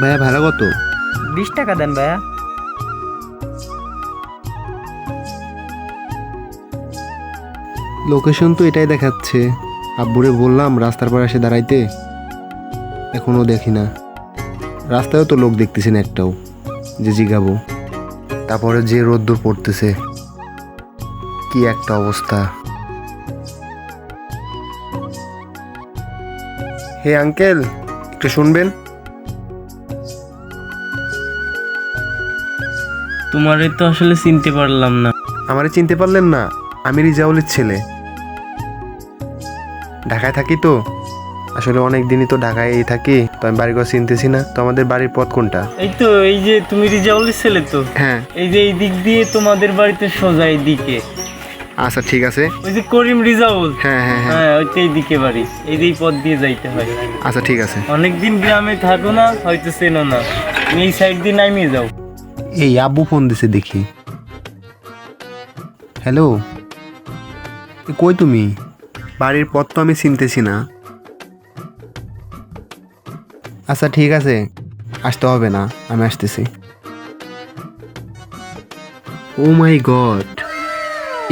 ভাইয়া ভাড়া কত? বিশ টাকা দেন ভাইয়া। লোকেশন তো এটাই দেখাচ্ছে। আব্বুরে বললাম রাস্তার পর এসে দাঁড়াইতে। এখনও দেখি না। রাস্তায়ও তো লোক দেখতেছি না একটাও। যে জিগাবো। তারপরে যে রোদ্দুর পড়তেছে। কি একটা অবস্থা। হে আঙ্কেল একটু শুনবেন? তোমারে তো আসলে চিনতে পারলাম না। আমারে চিনতে পারলেন না? আমি রিজাউলের ছেলে। ঢাকায় থাকি তো। আসলে অনেক দিনই তো ঢাকায় থাকি তো আমি বাড়ি ঘর চিনতেছি না। তো আমাদের বাড়ির পথ কোনটা? এই তো এই যে তুমি রিজাউলের ছেলে তো? হ্যাঁ। এই যে এই দিক দিয়ে তোমাদের বাড়িতে সোজা এই দিকে আচ্ছা ঠিক আছে। ওই যে করিম রিজাউল? হ্যাঁ হ্যাঁ হ্যাঁ। ওই তো এই দিকে বাড়ি। এই যে পথ দিয়ে যাইতে হয়। আচ্ছা ঠিক আছে। অনেকদিন গ্রামে থাকো না হয়তো চেনো না। তুমি এই সাইড দিয়ে নামিয়ে যাও। এই, আব্বু ফোন দিছে, দেখি। হ্যালো কই তুমি? বাড়ির পথ তো আমি চিনতেছি না। আচ্ছা ঠিক আছে। আসতে হবে না, আমি আসতেছি। ও মাই গড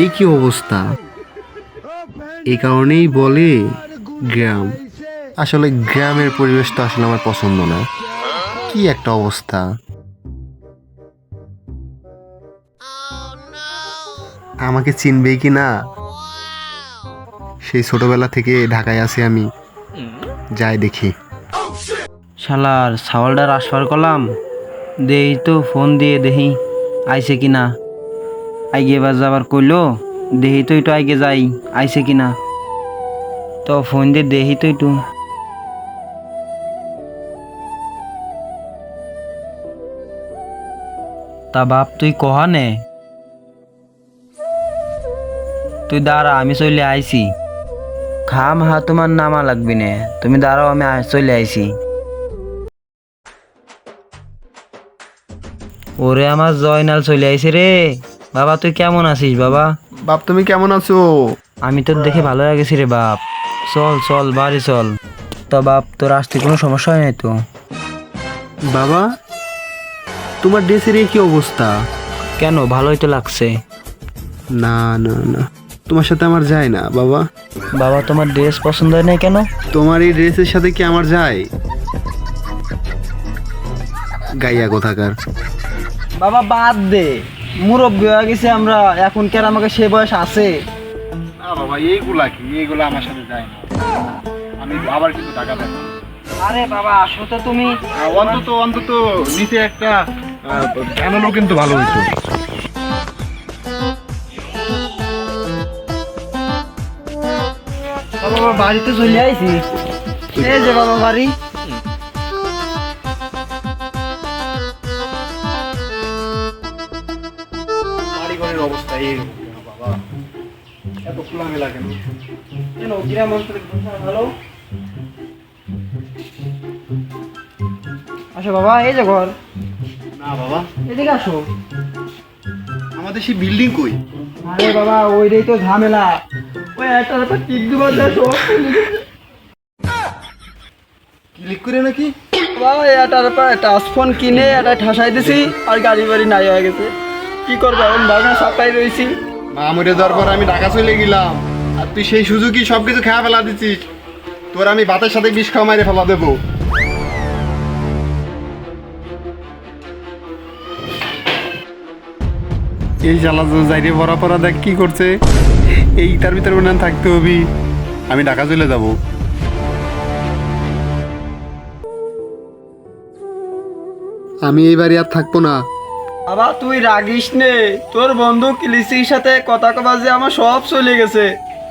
এই কি অবস্থা? এই কারণেই বলে গ্রাম। আসলে গ্রামের পরিবেশ তো আসলে আমার পছন্দ না। কি একটা অবস্থা। আমাকে চিনবে কি না? সেই ছোটবেলা থেকে ঢাকায় আছি আমি। যাই দেখি। শালার ছাওয়ালটার আসবার করলাম দেই তো ফোন দিয়ে দেখি, আইছে কিনা আইগে বা যাবার কইলো দেহি তো একটু আইগে যাই, আইছে কিনা তো ফোন দিয়ে দেখি তো একটু। তা বাপ, তুই কহা নে? তুই দাঁড়া আমি চলে আইছি। খাম হা তোমার নামা লাগবি নে। তুমি দাঁড়াও আমি চলে আইছি। ওরে আমার জয়নাল চলে আইছে রে। বাবা তুই কেমন আছিস বাবা? বাপ তুমি কেমন আছো? আমি তোর দেখে ভালো লাগেছি রে বাপ। চল চল বাড়ি চল। তো বাপ তোর আসতে কোনো সমস্যা হয় নাই তো? বাবা তোমার ড্রেসের কি অবস্থা? কেন? ভালোই তো লাগছে। না না না। তোমার সাথে আমার যায় না বাবা। বাবা তোমার ড্রেস পছন্দ হয় নাই কেন? তোমার এই ড্রেসের সাথে কি আমার যায়? গাইয়া কোথাকার? বাবা বাদ দে। মুরব্বী হয়ে গেছে আমরা। এখন কেন আমাকে সে বয়স আছে? না বাবা এইগুলা কি? এইগুলা আমার সাথে যায় না। আমি আবার কিন্তু টাকা পাবো আরে বাবা আসো তো তুমি। অন্তত অন্তত নিচে একটা জানালো কিন্তু ভালো হইতো। বাবা বাড়িতে চলে আইছি। এই যে বাবা বাড়ি। অবস্থা কেন বাবা এত খোলামেলা কেন? কেন গ্রাম অঞ্চলে ভালো? আসো বাবা এই যে ঘর। না বাবা। এদিকে আসো। আমাদের সেই বিল্ডিং কই? আরে বাবা ওইটাই তো ঝামেলা। ওই একটা ব্যাপার টিক দুবার দেখো ক্লিক করে নাকি? বাবা এটার টাচ ফোন কিনে এটা ঠাসাই দিছি আর গাড়ি বাড়ি নাই হয়ে গেছে। কি করব এখন? বাগান সাপ্লাই রয়েছি মা মরে যাওয়ার পর আমি ঢাকা চলে গেলাম। আর তুই সেই সুযোগই সব কিছু খেয়া ফেলা দিছিস। তোর আমি ভাতের সাথে বিষ খাওয়া মারে ফেলা দেবো। এই জ্বালা যাইরে ভরা পড়া দেখ কি করছে? এই তার ভিতরে হয় থাকতে হবি। আমি ঢাকা চলে যাব। আমি এই বাড়ি আর থাকব না। বাবা তুই রাগিস নে। তোর বন্ধু কিলিসির সাথে কথা কবা যে আমার সব চলে গেছে।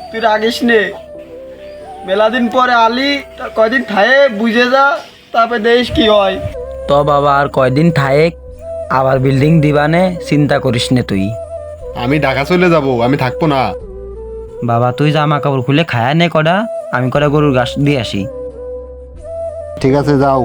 তুই রাগিস নে। মেলাদিন পরে আলি তা কয়দিন ঠায়ে বুঝে যা তারপরে দেশ কি হয়। তো বাবা আর কয়দিন ঠায়ে আবার বিল্ডিং দিবানে চিন্তা করিস নে তুই। আমি ঢাকা চলে যাব আমি থাকব না। বাবা, তুই জামা কাপড় খুলে খায়া নে কটা, আমি কটা গরুর ঘাস দিয়ে আসি। ঠিক আছে, যাও।